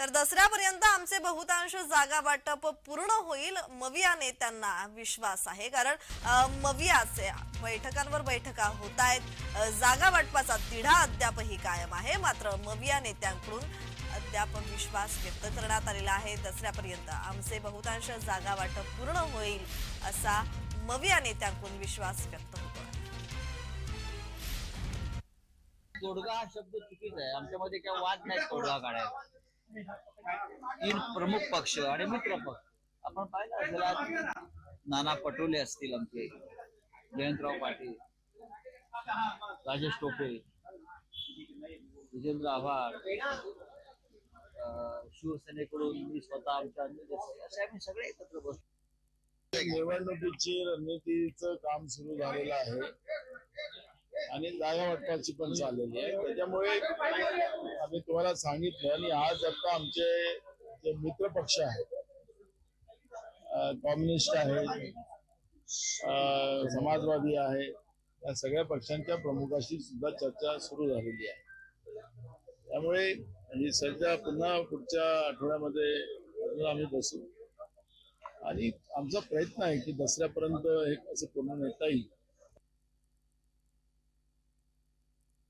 तर दसऱ्यापर्यंत आमचे बहुतांश जागा वाटप पूर्ण होईल मविया नेत्यांना विश्वास आहे. कारण मवियाचे बैठकांवर बैठका होत आहेत. जागा वाटपाचा तिढा अद्यापही कायम आहे. मात्र मविया नेत्यांकडून अद्याप विश्वास व्यक्त करण्यात आलेला आहे. दसऱ्यापर्यंत आमचे बहुतांश जागा वाटप पूर्ण होईल असा मविया नेत्यांकडून विश्वास व्यक्त होतो. तोडगा हा शब्द चुकीचा आहे. आमच्यामध्ये काय वाद नाही तोडगा काढायला तीन प्रमुख पक्ष आणि मित्र पक्ष. आपण पाहिलं असेल नाना पटोले असतील आमचे. जयंतराव पाटील राजेश टोपे विजेंद्र आव्हाड शिवसेनेकडून मी स्वतः आमच्या असे आम्ही सगळे एकत्र बसतो निवडणुकीची रणनीतीचं काम सुरू झालेलं आहे. आणि जागा वाटपाची पण चाललेली आहे. त्याच्यामुळे आम्ही तुम्हाला सांगितलं आणि आज आता आमचे जे मित्र पक्ष आहेत कम्युनिस्ट आहेत समाजवादी आहे या सगळ्या पक्षांच्या प्रमुखाशी सुद्धा चर्चा सुरू झालेली आहे. त्यामुळे ही चर्चा पुन्हा पुढच्या आठवड्यामध्ये आम्ही बसू. आणि आमचा प्रयत्न आहे की दसऱ्यापर्यंत हे असं पूर्ण नेता येईल.